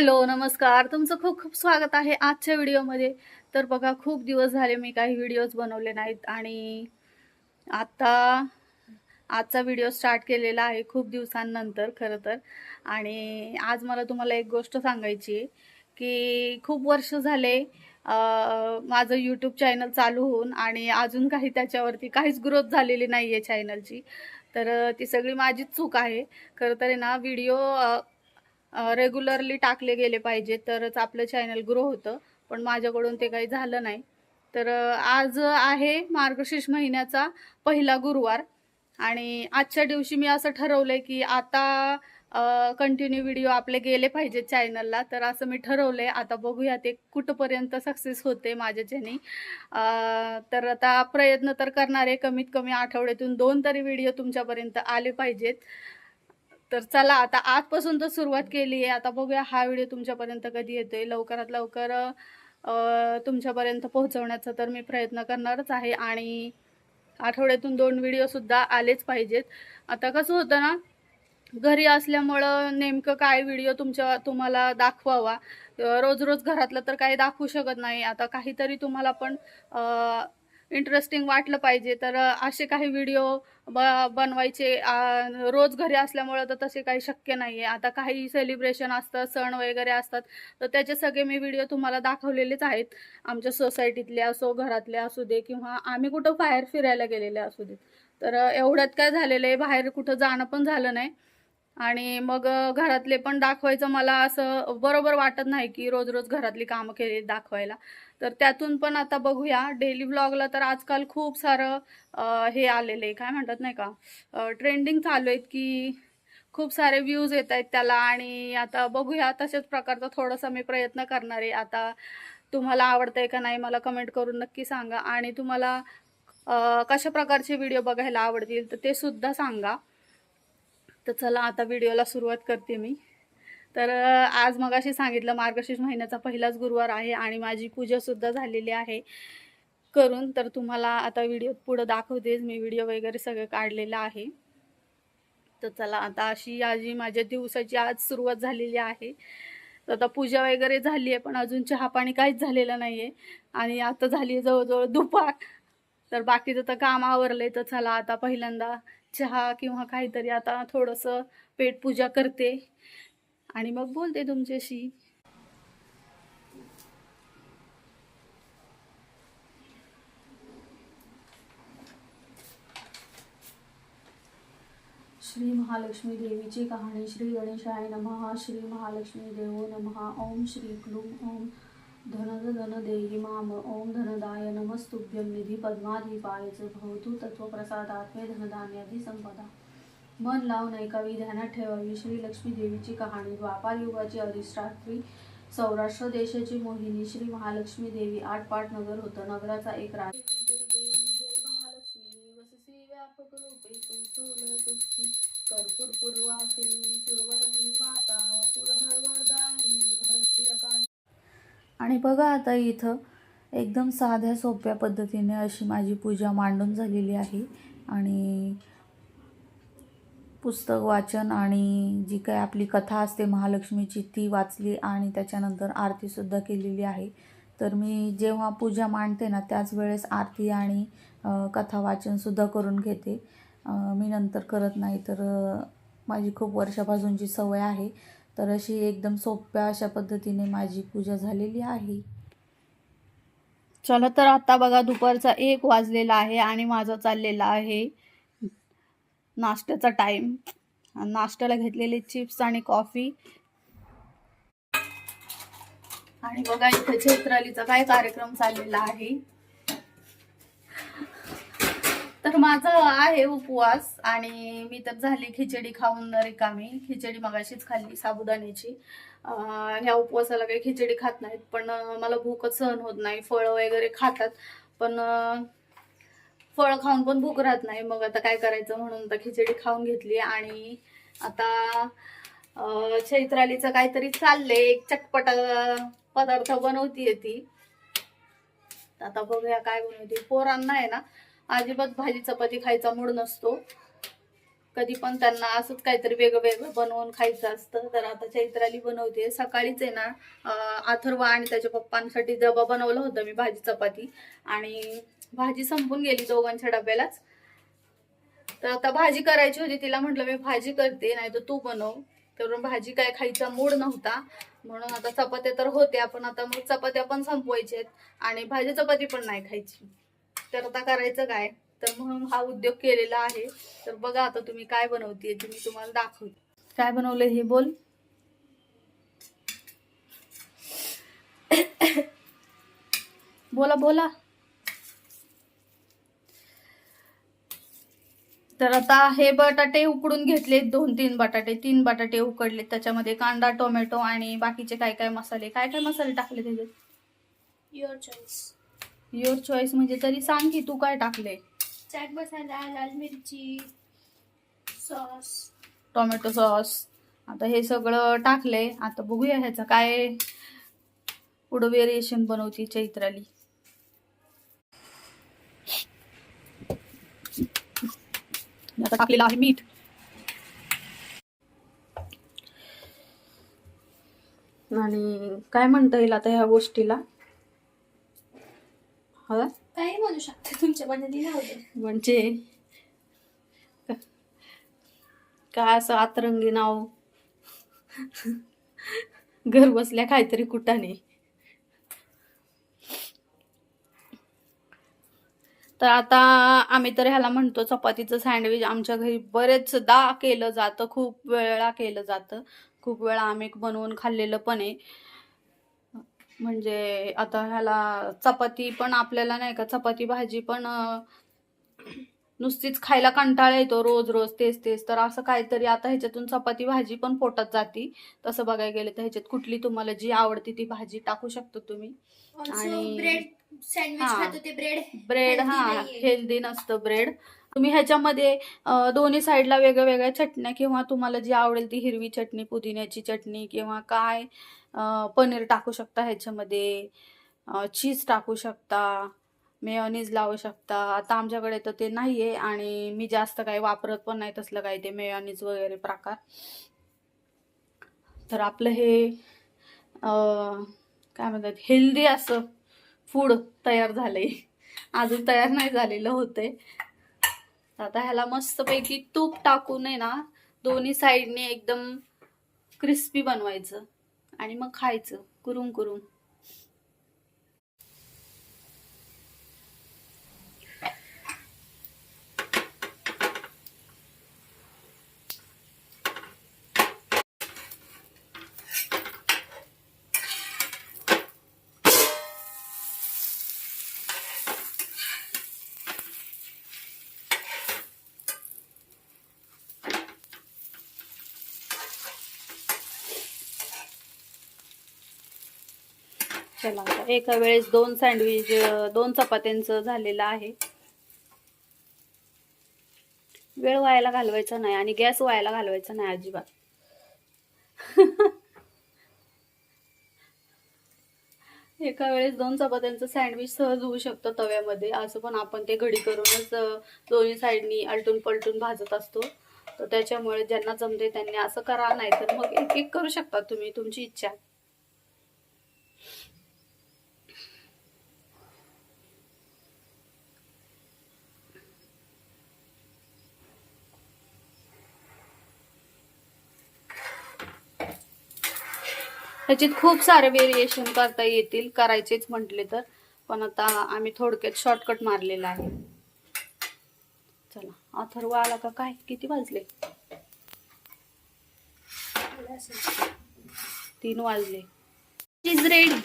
Hello नमस्कार. तुमचं खूप खूप स्वागत आहे आजच्या व्हिडिओमध्ये. तर बघा खूप दिवस झाले मी काही व्हिडिओज बनवले नाहीत आणि आत्ता आजचा व्हिडिओ स्टार्ट केलेला आहे खूप दिवसांनंतर खरं तर. आणि आज मला तुम्हाला एक गोष्ट सांगायची आहे की खूप वर्ष झाले माझं यूट्यूब चॅनल चालू होऊन आणि अजून काही त्याच्यावरती काहीच ग्रोथ झालेली नाही आहे चॅनलची तर ती सगळी माझीच चूक आहे. खरं तर आहे ना व्हिडिओ रेग्युलरली टाकले गेले पाहिजे तरच आपलं चॅनल ग्रो होतं. पण माझ्याकडून ते काही झालं नाही. तर आज आहे मार्गशीर्ष महिन्याचा पहिला गुरुवार. आणि आजच्या दिवशी मी असं ठरवलंय की आता कंटिन्यू व्हिडिओ आपले गेले पाहिजेत चॅनलला तर असं मी ठरवलं आहे आता बघूया ते कुठंपर्यंत सक्सेस होते माझ्याच्याने तर आता प्रयत्न तर करणार आहे कमीत कमी आठवड्यातून दोन तरी व्हिडिओ तुमच्यापर्यंत आले पाहिजेत. तर चला आता आजपासून तर सुरुवात केली आहे. आता बघूया हा व्हिडिओ तुमच्यापर्यंत कधी येतोय. लवकरात लवकर तुमच्यापर्यंत पोहोचवण्याचा तर मी प्रयत्न करणारच आहे. आणि आठवड्यातून दोन व्हिडिओसुद्धा आलेच पाहिजेत. आता कसं होतं ना घरी असल्यामुळं नेमकं काय व्हिडिओ तुमच्या तुम्हाला दाखवावा. रोज रोज घरातलं तर काही दाखवू शकत नाही. आता काहीतरी तुम्हाला पण इंटरेस्टिंग वाटलं पाहिजे. तर असे काही व्हिडिओ ब बनवायचे रोज घरी असल्यामुळं तर तसे काही शक्य नाही आहे आता काही सेलिब्रेशन असतं सण वगैरे असतात तर त्याचे सगळे मी व्हिडिओ तुम्हाला दाखवलेलेच आहेत. आमच्या सोसायटीतले असो घरातले असू दे किंवा आम्ही कुठं बाहेर फिरायला गेलेले असू दे. तर एवढ्यात काय झालेलं आहे बाहेर कुठं जाणं पण झालं नाही. आणि मग घरातले पण दाखवायचं मला असं बरोबर वाटत नाही की रोज रोज घरातली कामं केली दाखवायला. तर त्यातून पण आता बघूया. डेली व्लॉगला तर आजकाल खूप सारं हे आलेलं आहे. काय म्हणतात नाही का? ट्रेंडिंग चालू आहेत की खूप सारे व्ह्यूज येत आहेत त्याला आणि आता बघूया. तशाच प्रकारचा थोडासा मी प्रयत्न करणार आहे. आता तुम्हाला आवडतंय का नाही मला कमेंट करून नक्की सांगा. आणि तुम्हाला कशा प्रकारचे व्हिडिओ बघायला आवडतील तर ते सुद्धा सांगा. तर चला आता व्हिडिओला सुरुवात करते मी. तर आज मग अशी सांगितलं मार्गशीर्ष महिन्याचा पहिलाच गुरुवार आहे आणि माझी पूजासुद्धा झालेली आहे करून. तर तुम्हाला आता व्हिडिओ पुढं दाखवतेच मी व्हिडिओ वगैरे सगळं काढलेलं आहे. तर चला आता अशी आजी माझ्या दिवसाची आज सुरुवात झालेली आहे. तर आता पूजा वगैरे झाली आहे पण अजून चहा पाणी काहीच झालेलं नाही आहे आणि आता झाली आहे जवळजवळ दुपार. तर बाकीचं तर काम आवरलं आहे तर चला आता पहिल्यांदा चहा किंवा काहीतरी आता थोडंसं पेटपूजा करते. आणि मग बोलते तुमच्याशी. श्री महालक्ष्मी देवीची कहाणी श्री गणेशाय नमः श्री महालक्ष्मी देवो नमः ओम श्री क्लूम ओम धनद धन देहि माम ओम धनदाय नमस्तुभ्यं निधी पद्माधिपायच भवतु तत्वप्रसादात्मे धनधान्यादी संपदा मन लावून ऐकावी ध्यानात ठेवावी श्री लक्ष्मी देवीची कहाणी द्वापार युगाची अधिष्ठात्री सौराष्ट्र देशाची मोहिनी श्री महालक्ष्मी देवी आठ पाट नगर होतं नगराचा एक राज। व्यापक रूपे कर्पूर पूर्वासिनी सुरवरमुनी माता पुरहर वरदायिनी हर प्रियकांत। आणि बघा आता इथं एकदम साध्या सोप्या पद्धतीने अशी माझी पूजा मांडून झालेली आहे. आणि पुस्तक वाचन आणि जी काही आपली कथा असते महालक्ष्मीची ती वाचली आणि त्याच्यानंतर आरतीसुद्धा केलेली आहे. तर मी जेव्हा पूजा मांडते ना त्याच वेळेस आरती आणि कथा वाचनसुद्धा करून घेते. मी नंतर करत नाही तर माझी खूप वर्षापासूनची सवय आहे. तर अशी एकदम सोप्या अशा पद्धतीने माझी पूजा झालेली आहे. चला तर आता बघा दुपारचा एक वाजलेला आहे आणि माझा चाललेला आहे नाश्त्याचा टाइम नाश्त्याला घेतलेले चिप्स आणि कॉफी आणि बघा इथे चैत्रालीचा काय कार्यक्रम चाललेला आहे. तर माझं माझा आहे उपवास आणि मी तर झाली खिचडी खाऊन रिकामी. खिचडी मगाशीच खाल्ली साबुदाण्याची. ह्या उपवासाला काही खिचडी खात नाहीत पण मला भूकच सहन होत नाही. फळं वगैरे खातात पण फळ खाऊन पण भूक राहत नाही. मग आता काय करायचं म्हणून तर खिचडी खाऊन घेतली आणि आता चैत्रालीचं काहीतरी चाललंय. एक चटपट पदार्थ बनवतीये ती. आता बघूया काय बनवते. पोरांना आहे ना अजिबात भाजी चपाती खायचा मूड नसतो. कधी पण त्यांना असंच काहीतरी वेगळं वेगळं बनवून खायचं असतं. तर आता चैत्राली बनवते. सकाळीच आहे ना अथर्वा अथर्व आणि त्याच्या पप्पांसाठी डबा बनवला होता मी भाजी चपाती. आणि भाजी संपून गेली दोघांच्या डब्यालाच. तर आता भाजी करायची होती. तिला म्हटलं मी भाजी करते नाही तर तू बनव. तर भाजी काय खायचा मूड नव्हता. म्हणून आता चपात्या तर होत्या पण आता मग चपात्या पण संपवायच्या आहेत. आणि भाजी चपाती पण नाही खायची. तर आता करायचं काय? तर म्हणून हा उद्योग केलेला आहे. तर बघा आता तुम्ही काय बनवते ते मी तुम्हाला दाखवते. काय बनवलं हे बोल. बोला बोला. तर आता हे बटाटे उकडून घेतले दोन तीन बटाटे. तीन बटाटे उकडले. त्याच्यामध्ये कांदा टोमॅटो आणि बाकीचे काय काय मसाले? काय काय मसाले टाकले त्याच्यात? युअर चॉईस युअर चॉईस म्हणजे तरी सांग की तू काय टाकले चाट मसाला लाल मिरची सॉस टोमॅटो सॉस आता हे सगळं टाकलंय. आता बघूया ह्याचं काय पुढं व्हेरिएशन बनवती चैत्राली. आता टाकलेलं आहे मीठ. आणि काय म्हणता येईल आता ह्या गोष्टीला? हा? काही म्हणू शकते तुमच्या होते म्हणजे? काय असं आतरंगी नाव? घर बसल्या काहीतरी कुठाने तर आता आम्ही तर ह्याला म्हणतो चपातीचं सँडविच. आमच्या घरी बरेचदा केलं जातं खूप वेळा केलं जातं. खूप वेळा आम्ही बनवून खाल्लेलं पण आहे. म्हणजे आता ह्याला चपाती पण आपल्याला नाही का चपाती भाजी पण नुसतीच खायला कंटाळा येतो रोज रोज तेच तेच. तर असं काहीतरी आता ह्याच्यातून चपाती भाजी पण पोटात जाती. तसं बघायला गेलं तर ह्याच्यात कुठली तुम्हाला जी आवडती ती भाजी टाकू शकतो तुम्ही. आणि- ब्रेड सँडविच हा. खातो ते ब्रेड ब्रेड हा. हेल्दी नसतं ब्रेड तुम्ही ह्याच्यामध्ये दोन्ही साईडला वेगळ्या वेगळ्या चटण्या किंवा तुम्हाला जी आवडेल ती हिरवी चटणी पुदिन्याची चटणी किंवा काय पनीर टाकू शकता ह्याच्यामध्ये चीज टाकू शकता मेयोनीज लावू शकता. आता आमच्याकडे तर ते नाहीये आणि मी जास्त काही वापरत पण नाही तसलं काही ते मेयोनीज वगैरे प्रकार. तर आपलं हे काय म्हणतात हेल्दी असं फूड तयार झालंय. अजून तयार नाही झालेलं आता ह्याला मस्तपैकी तूप टाकून आहे ना दोन्ही साईडने एकदम क्रिस्पी बनवायचं. आणि मग खायचं कुरुम कुरुम चला आता एका वेळेस दोन सँडविच दोन चपात्यांचं झालेलं आहे. वेळ व्हायला घालवायचा नाही आणि गॅस व्हायला घालवायचा नाही अजिबात. एका वेळेस दोन चपात्यांचं सँडविच सहज होऊ शकतं तव्यामध्ये. असं पण आपण ते घडी करूनच दोन्ही साईडनी आलटून पलटून भाजत असतो. तर त्याच्यामुळे ज्यांना जमते त्यांनी असं करा नाही तर मग एक एक करू शकता तुम्ही तुमची इच्छा. ह्याच्यात खूप सारे व्हेरिएशन करता येतील. करायचेच म्हटले तर. पण आता आम्ही थोडक्यात शॉर्टकट मारलेला आहे. चला अथर्व आला का काय? किती वाजले? तीन वाजले. चीज रेडी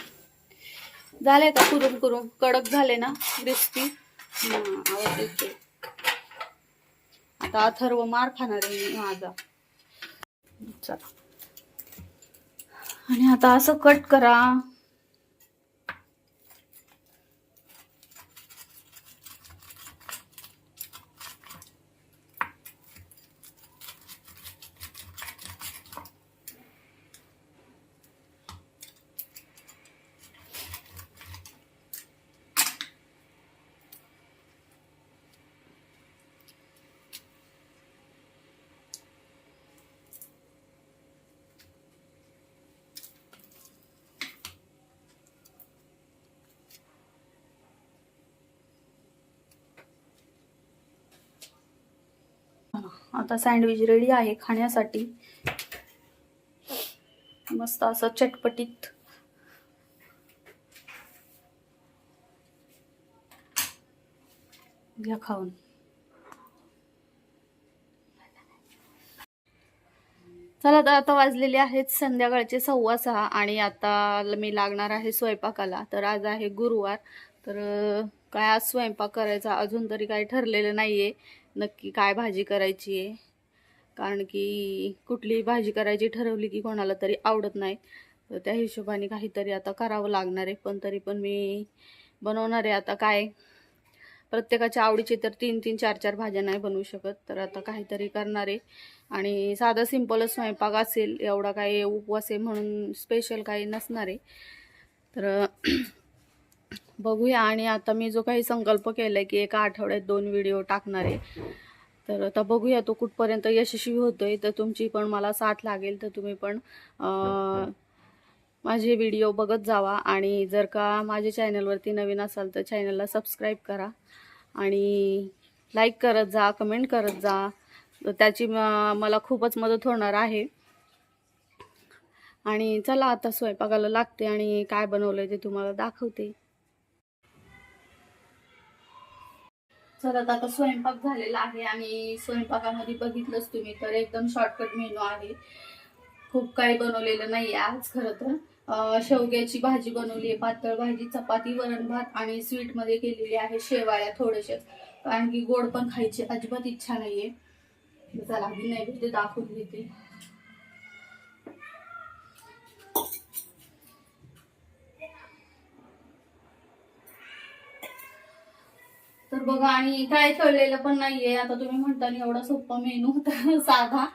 झाले का कुरुम कुरुम? कडक झाले ना? क्रिस्पी आवाज येते आता अथर्व मार खाणार आहे माझा. चला. आणि आता असं कट करा. आता सँडविच रेडी आहे खाण्यासाठी. मस्त असं चटपटीत. घ्या खाऊन. चला तर आता वाजलेले आहेत संध्याकाळचे सव्वा सहा आणि आता मी लागणार आहे स्वयंपाकाला. तर आज आहे गुरुवार. तर काय आज स्वयंपाक करायचा अजून तरी काही ठरलेलं नाही आहे नक्की काय भाजी करायची आहे कारण की कुठलीही भाजी करायची ठरवली की कोणाला तरी आवडत नाही. तर त्या हिशोबाने काहीतरी आता करावं लागणार आहे. पण तरी पण मी बनवणार आहे. आता काय? प्रत्येकाच्या आवडीची तर तीन तीन चार चार भाज्या नाही बनवू शकत. तर आता काहीतरी करणार आहे. आणि साधा सिंपलच स्वयंपाक असेल. एवढा काही उपवास आहे म्हणून स्पेशल काही नसणार आहे. तर बघूया. आणि आता मी जो काही संकल्प केला आहे की एका आठवड्यात दोन व्हिडिओ टाकणार आहे. तर आता बघूया तो कुठपर्यंत यशस्वी होतोय. तर तुमची पण मला साथ लागेल. तर तुम्ही पण माझे व्हिडिओ बघत जावा. आणि जर का माझ्या चॅनलवरती नवीन असाल तर चॅनलला सबस्क्राईब करा. आणि लाईक करत जा कमेंट करत जा. तर त्याची मला खूपच मदत होणार आहे. आणि चला आता स्वयंपाकाला लागते आणि काय बनवलंय ते तुम्हाला दाखवते. तर आता स्वयंपाक झालेला आहे आणि स्वयंपाकामध्ये बघितलंच तुम्ही तर एकदम शॉर्टकट मेनू आहे. खूप काही बनवलेलं नाही आहे आज खरं तर. शेवग्याची भाजी बनवली आहे पातळ भाजी चपाती वरण भात आणि स्वीटमध्ये केलेली आहे शेवाळ्या थोडेसे कारण की गोड पण खायची अजिबात इच्छा नाहीये. चला मी नैवेद्य दाखवून घेते बघा आणि काय तळलेलं पण नाहीये. आता तुम्ही म्हणता एवढा सोपा मेनू होता साधा.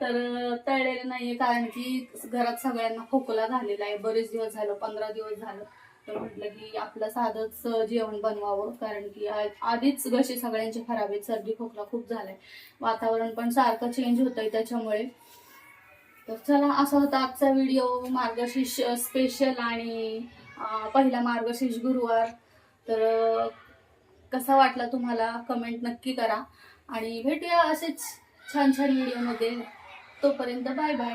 तर तळलेलं नाहीये कारण की घरात सगळ्यांना खोकला झालेला आहे. बरेच दिवस झालं पंधरा दिवस झालं. तर म्हटलं की आपलं साधंच जेवण बनवावं. कारण की आधीच घसे सगळ्यांचे खराब आहेत. सर्दी खोकला खूप झालाय. वातावरण पण सारखं चेंज होतंय त्याच्यामुळे. तर चला असा होता आजचा व्हिडिओ मार्गशीर्ष स्पेशल आणि पहिला मार्गशीर्ष गुरुवार. तर कसा वाटला तुम्हाला? कमेंट नक्की करा. आणि भेटूया असेच छान छान व्हिडिओमध्ये तोपर्यंत बाय बाय